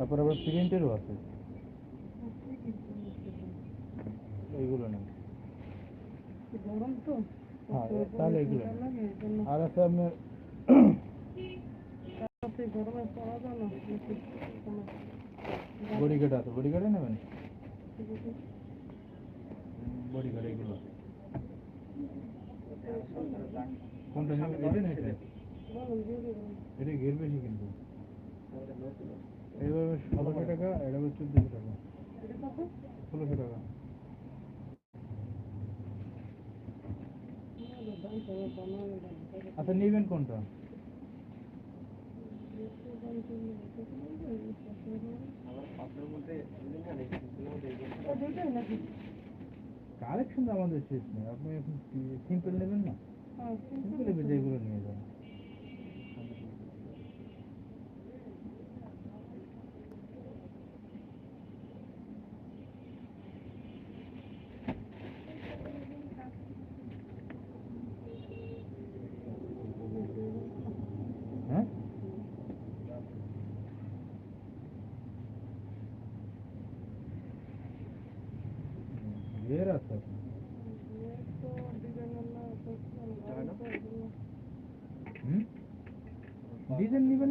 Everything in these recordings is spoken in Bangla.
তারপর আবার প্রিন্টেরও আছে। এইগুলো নেই। হ্যাঁ, তাহলে এগুলো আর আছে নেবেন? এগুলো কোনটা এটা এটা কিন্তু। ষোলোশো টাকা এটা হচ্ছে চোদ্দোশো টাকা। ষোলোশো টাকা। আচ্ছা নেবেন কোনটা? কালেকশন আমাদের শেষ নেই। আপনি এখন সিম্পল নেবেন না? হ্যাঁ, সিম্পল নেবেন। যেগুলো নিয়ে যান হ্যাঁ এর আছে আপনার। এ তো ডিজাইনের না, তো ভালো তো এই জন্য। হুম ডিজাইন নেবেন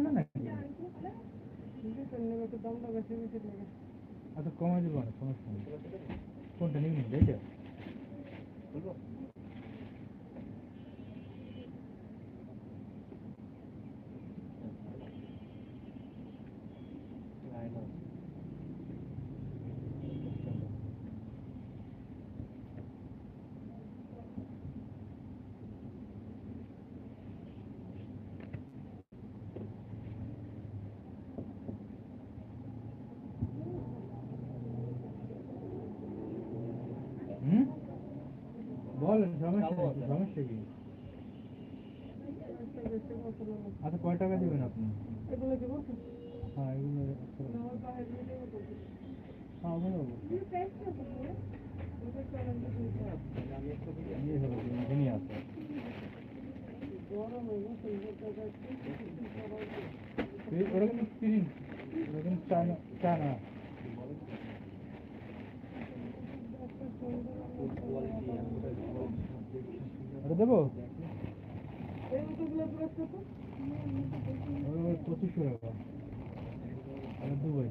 বলেন সমস্যা নেই সমস্যা কি একটা বেশি পছন্দ না। আচ্ছা কয় টাকা দেবেন আপনি এগুলো কি বলছো? হ্যাঁ এগুলো আমার পায়ে দিয়ে দেবো তো। হ্যাঁ বলো ওদের কারণে কিন্তু ইয়ে হলো এখানে আছে গরম হয়ে গেছে, এই জায়গায় কিছু করা যায় না। এই- ওরা কিন্তু প্রিন্ট ওরা কিন্তু চায়না চায়না একটা সুন্দর ওটা দেবো পঁচিশশো টাকা দুবাই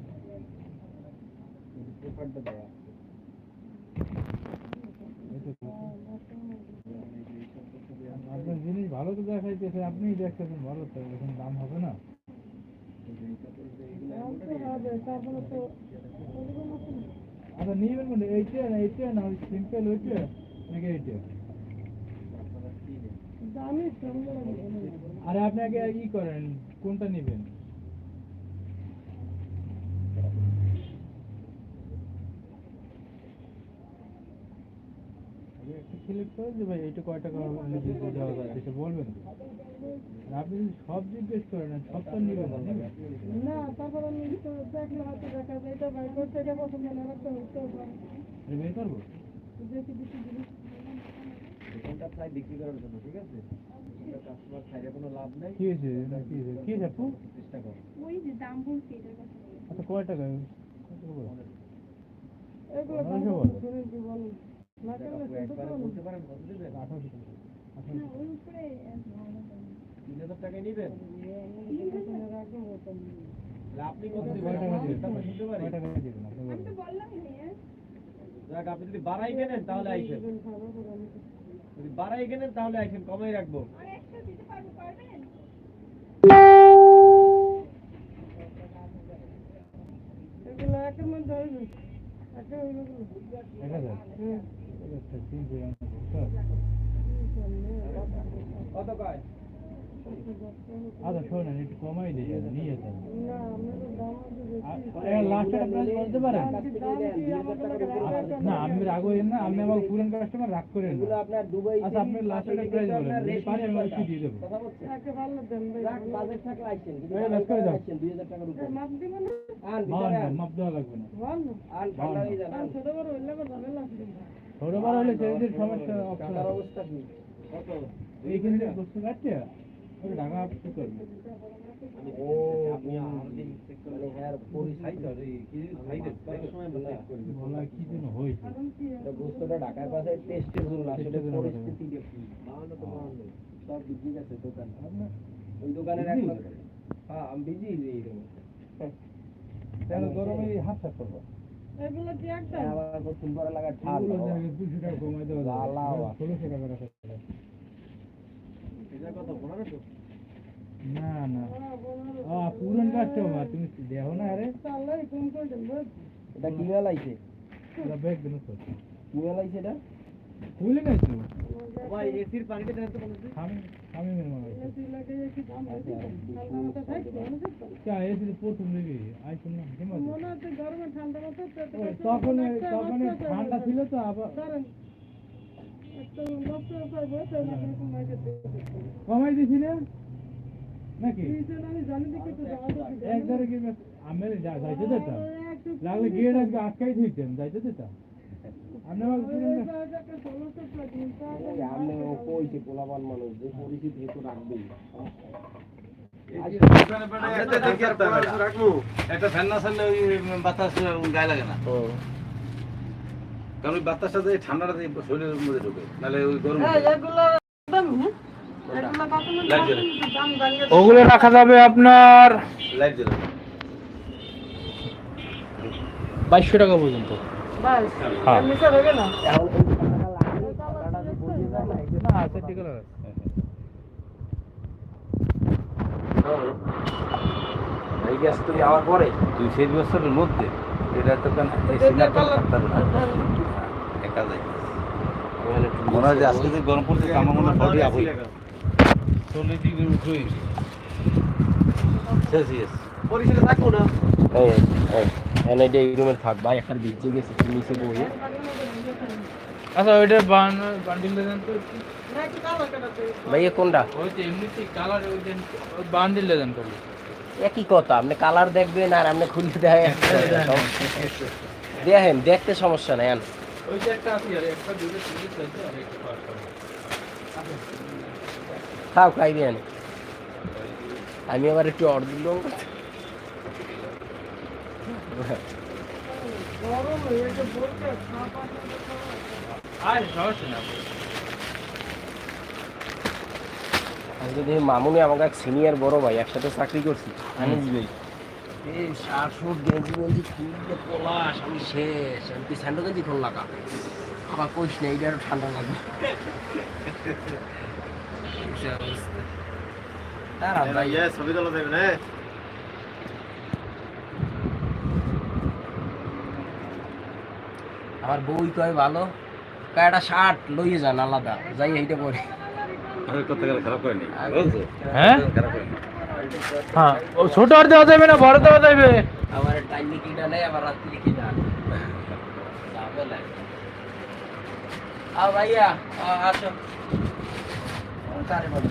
এই তো আপনার জিনিস ভালো তো দেখাইতেছে আপনিই দেখতেছেন ভালো তো, এখন দাম হবে না। আচ্ছা নিবেন কোনটা এইটা না এইটা না সিম্পল ওইটা, নাকি এইটা। আরে আপনি আগে ই করেন কোনটা নেবেন? সিলেক্ট করে যে ভাই এইটা কয় টাকা দেওয়া যায়। সেটা বলবেন আপনি যদি সব জিজ্ঞেস করেন সব তো নেবেন না তারপর আমি দেখলে হয়তো দেখা যায় এটা ভাই করতে এটা পছন্দ না রাখতে হতে পারে এটা বের করব? দেখি দেখি জিনিস দোকানটা প্রায় বিক্রি করার জন্য ঠিক আছে? কাস্টমার খাইলে কোনো লাভ নেই। কি হয়েছে? কি হয়েছে? কি হয়েছে আপু? চেষ্টা করো। ওই যে দাম বলছি এটার কথা আচ্ছা কয় টাকা? আপনি কত কয় দেবেন? আপনি যদি বাড়াই কেনেন তাহলে আইসেন বাড়াই কেনেন তাহলে আইসেন কমাই রাখব। কত কয়? আচ্ছা শোনেন একটু কমাই দিয়ে যাবেন নিয়ে যাবেন না আমি কি কি? না আমি রাগ করেন না আপনি আমার পুরান কাস্টমার রাগ করেন না। আপনার দুবাই আচ্ছা আপনি লাস্ট একটা প্রাইস বলেন পারি আমি একটু দিয়ে দেবো। কথা বলছেন? একে ভালো দেন ভাই বাজেট থাকলে আইসেন কিন্তু লাস্ট করে দাও। দুই হাজার টাকার মাপ দেওয়া লাগবে না। যান ছোট বড় হইলে আবার ঝামেলা আছে। ছোট বড় হলে সেইদের check করে। মানে হ্যাঁ। এটা ঢাকার পাশে টেস্টের জন্য আসলে পরিস্থিতি দেখি বাহান্ন তো বাহান্ন সব বিক্রি আছে দোকান। ওই দোকানের একমাত্র। হ্যাঁ আমি বিজি এইরকম তাহলে গরমে হাত সাফ করব। এগুলো কি একটা আবার প্রথম লাগা টাকা কমাই টাকা রাখা যাবে। এটা কত পনেরোশো না না আ, পুরন কাস্টমার তুমি দেখো না আরে। এটা কি আইছে ওরা ব্যাগ দেন তো। কি আইছে এটা? খুলে নাই তো? ভাই এসির পানিটা দেন তো বলছি আমি আমি মেরে মারা এসি লাগে একটু দাম? চা এসে প্রথম আইসুন না কেমন মনে হচ্ছে গরমে ঠান্ডা মাথা তো তো তখন তখন ঠান্ডা ছিল তো আবার কারণ একটু নষ্ট করে বসে না এরকম মাইকে কমাই দিছি না? নাকি? একবারে কি আমি যাইতে দিতাম লাগলে গিয়ে আজকে আটকাই দিতেন যাইতে দিতাম মানুষ যে পরিচিতি রাখবেই একটা ফ্যান না বাতাস গায়ে লাগে না। কারণ ওই বাতাসটা যে ঠান্ডাটা শরীরের মধ্যে ঢোকে নাহলে ওই গরম ওগুলো রাখা যাবে আপনার লাইট জ্বলে বাইশশো টাকা পর্যন্ত। হ্যাঁ। এখন এই ঠান্ডাটা ঠান্ডাটা যে বসে যায় না এই না ঠিক আছে এই গ্যাস তুমি আমার পরে দুই সেই বছরের মধ্যে এটা তো কেন একা যায় মনে হয় যে আজকে যে গরম পড়ছে আমার মনে হয় বডি আপ চল্লিশ ডিগ্রি উঠে সেলসিয়াস পরিসরে থাকব না এই এই এনে এই রুমের থাক ভাই একটা ভিজে গেছে নিচে বই আচ্ছা ওইটা বান্ডিল দেন তো ভাই এ কোনটা ওই যে এমনিতে কালার ওই দেন বান্ডিল দেন করলে একই কথা আপনি কালার দেখবেন আর আপনি খুলে দেখেন দেখেন দেখতে সমস্যা নাই আন খাও খাইবে আনে আমি আবার একটু সমস্যা না। আমি যদি মামুনি আমাকে এক সিনিয়র বড় ভাই একসাথে চাকরি করছি। আনিস ভাই। এই শার্ট শুট গেঞ্জি পলাশ আমি শেষ আমি তুই স্যান্ডো গেঞ্জি খোল লাগা আবার কইস না এইটা আরও ঠান্ডা লাগবে। দাঁড়ান ভাই ছবি তোলা দেবে না আমার বই কয় ভালো। কয় একটা শার্ট লইয়ে যান আলাদা যাই এইটা পরে। করতে গেলে খারাপ করেনি? হ্যাঁ? খারাপ করেনি? হ্যাঁ ছোট আর দেওয়া যাবে না, বড় দেওয়া যাবে আমার টাইম লিখিটা নেই, আমার রাত্রি লিখিটা ঝামেলা। আও ভাইয়া, আ- আসো তারে বলো।